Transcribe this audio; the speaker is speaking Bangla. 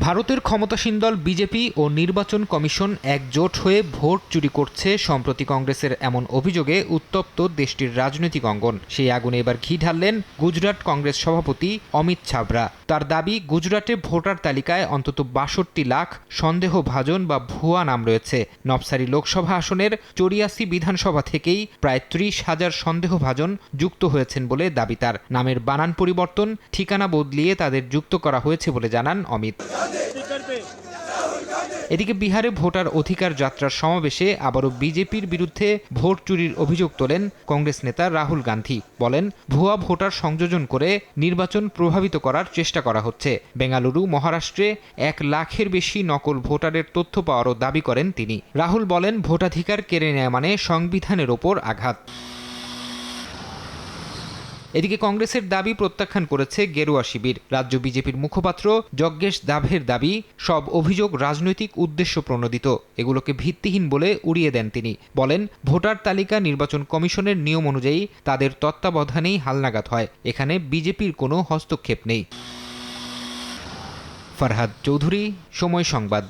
ভারতের ক্ষমতাসীন দল বিজেপি ও নির্বাচন কমিশন একজোট হয়ে ভোট চুরি করছে সম্প্রতি কংগ্রেসের এমন অভিযোগে উত্তপ্ত দেশটির রাজনৈতিক অঙ্গন। সেই আগুনে এবার ঘি ঢাললেন গুজরাট কংগ্রেস সভাপতি অমিত ছাবরা। তার দাবি, গুজরাটে ভোটার তালিকায় অন্তত বাষট্টি লাখ সন্দেহভাজন বা ভুয়া নাম রয়েছে। নবসারি লোকসভা আসনের চরিয়াসি বিধানসভা থেকেই প্রায় ত্রিশ হাজার সন্দেহভাজন যুক্ত হয়েছেন বলে দাবি তার। নামের বানান পরিবর্তন, ঠিকানা বদলিয়ে তাদের যুক্ত করা হয়েছে বলে জানান অমিত। এদিকে বিহারে ভোটার অধিকার যাত্রার সমাবেশে আবারও বিজেপির বিরুদ্ধে ভোট চুরির অভিযোগ তোলেন কংগ্রেস নেতা রাহুল গান্ধী। বলেন, ভুয়া ভোটার সংযোজন করে নির্বাচন প্রভাবিত করার চেষ্টা করা হচ্ছে। বেঙ্গালুরু, মহারাষ্ট্রে এক লাখের বেশি নকল ভোটারের তথ্য পাওয়ারও দাবি করেন তিনি। রাহুল বলেন, ভোটাধিকার কেড়ে নেয় মানে সংবিধানের ওপর আঘাত। এদিকে কংগ্রেসের দাবি প্রত্যাখ্যান করেছে গেরুয়া শিবির। রাজ্য বিজেপির মুখপাত্র যজ্ঞেশ দাভের দাবি, সব অভিযোগ রাজনৈতিক উদ্দেশ্য প্রণোদিত। এগুলোকে ভিত্তিহীন বলে উড়িয়ে দেন তিনি। বলেন, ভোটার তালিকা নির্বাচন কমিশনের নিয়ম অনুযায়ী তাদের তত্ত্বাবধানেই হালনাগাদ হয়। এখানে বিজেপির কোনো হস্তক্ষেপ নেই। ফারহাদ চৌধুরী, সময় সংবাদ।